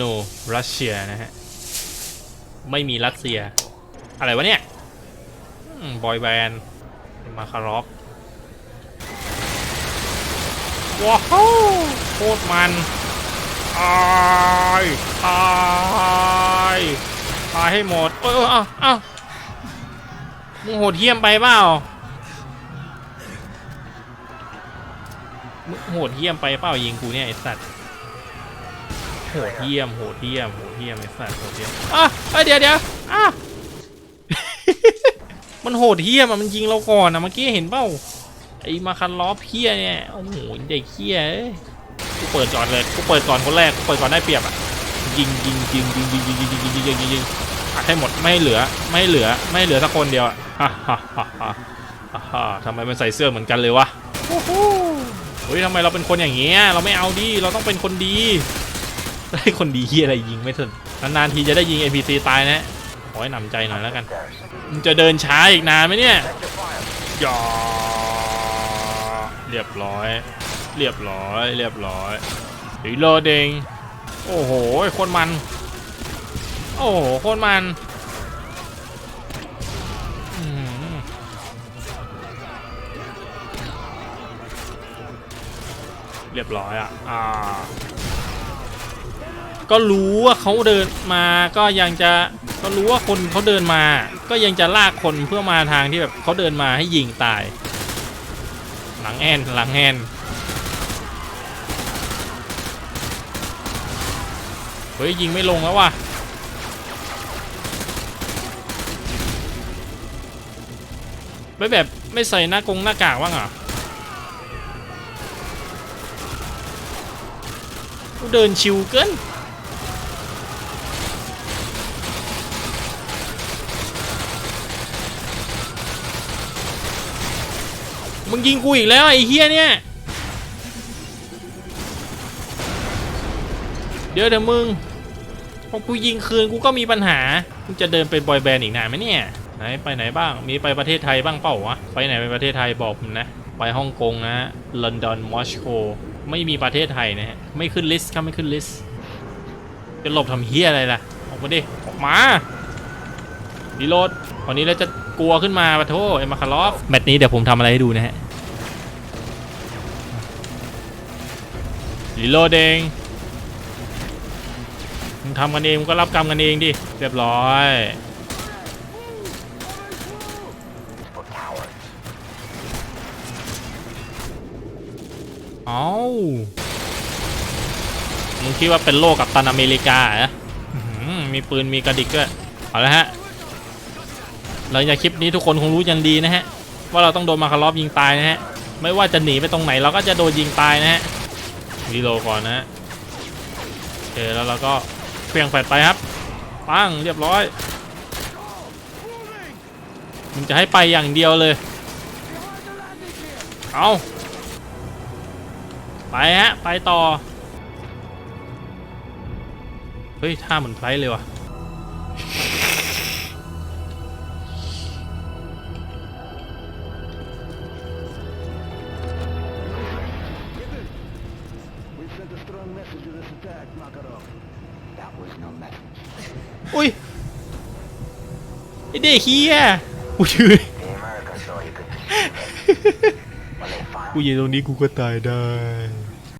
no Russia นะฮะ ไม่มีรัสเซีย อะไรวะเนี่ยบอยแบนด์มาคารอฟว้าวโคตรมันตายตายตายให้หมดเออเอ้าเอ้ามึงโหดเหี้ยมไปเปล่ามึงโหดเหี้ยมไปเปล่ายิงกูเนี่ยไอสัตว์ โหดเหี้ยม โหดเหี้ยม โหดเหี้ยมไอ้สัตว์โหดเหี้ยมอะเอ้ยเดี๋ยวเดี๋ยวอะมันโหดเหี้ยมอะมันยิงเราก่อนนะเมื่อกี้เห็นเปล่าไอ้มาคันล้อเพี้ยเนี่ยโอ้โหเด็กเพี้ยเอ้ยกูเปิดก่อนเลยกูเปิดก่อนคนแรกกูเปิดก่อนได้เปรียบอะยิงยิงยิงยิงยิงยิงยิงยิงยิงยิงยิงยิงยิงอัดให้หมดไม่เหลือไม่เหลือไม่เหลือสักคนเดียวอะฮ่าฮ่าฮ่าฮ่าฮ่าฮ่าทำไมมันใส่เสื้อเหมือนกันเลยวะโอ้โหเฮ้ยทำไมเราเป็นคนอย่างเงี้ยเราไม่เอาดิเราต้องเป็นคนดี ได้คนดีเฮียอะไรยิงไม่ถึงนานๆทีจะได้ยิง NPC ตายนะขอให้หนำใจหน่อยแล้วกันมึงจะเดินช้าอีกนานไหมเนี่ยย่าเรียบร้อย เรียบร้อย เรียบร้อยรีโหลดเองโอ้โหคนมัน โอ้โหคนมันเรียบร้อยอะ อ่า ก็รู้ว่าเขาเดินมาก็ยังจะก็รู้ว่าคนเขาเดินมา ก็ยังจะลากคนเพื่อมาทางที่แบบเขาเดินมาให้ยิงตาย หลังแอนหลังแอนเฮ้ยยิงไม่ลงแล้วว่ะไม่แบบไม่ใส่หน้ากงหน้ากากว่างอะเดินชิวเกิน มึงยิงกูอีกแล้วไอ้เฮียเนี่ย เดี๋ยวเดี๋ยวมึงพอกูยิงคืนกูก็มีปัญหากูจะเดินเป็นบอยแบนด์อีกนานไหมเนี่ยไหนไปไหนบ้าง มีไปประเทศไทยบ้างเปล่าวะ ไปไหนไปประเทศไทยบอกผมนะ ไปฮ่องกงนะลอนดอนมอสโกไม่มีประเทศไทยนะฮะ ไม่ขึ้นลิสต์ครับไม่ขึ้นลิสต์ จะหลบทำเฮียอะไรล่ะ ออกมาดิ ออกมาดีโหลดวันนี้เราจะกลัวขึ้นมาปะโทเอ็มมาคารอฟแมตช์นี้เดี๋ยวผมทำอะไรให้ดูนะฮะ รีโหลดเองมึงทำกันเองมึงก็รับกรรมกันเองดิ เรียบร้อยเอามึงคิดว่าเป็นโลกกับตันอเมริกาเหรออื้อหือมีปืนมีกระดิกด้วย เอาละฮะ หลังจากคลิปนี้ทุกคนคงรู้ยันดีนะฮะ ว่าเราต้องโดนมาคารอบยิงตายนะฮะ ไม่ว่าจะหนีไปตรงไหนเราก็จะโดนยิงตายนะฮะ รีโหลดก่อนนะฮะโอเคแล้วเราก็เปลี่ยงแฟดไปครับปั้งเรียบร้อยมึงจะให้ไปอย่างเดียวเลย เอาไปฮะ ไปต่อ เฮ้ยท่าเหมือนไฟท์เลยว่ะ sent a strong message to this attack, Makarov. That was no message. อุ้ยไอเด็กเฮียกูยืน The Americans saw you could defeat them. when they กู finally ยืนตรงนี้กูก็ตายได้ They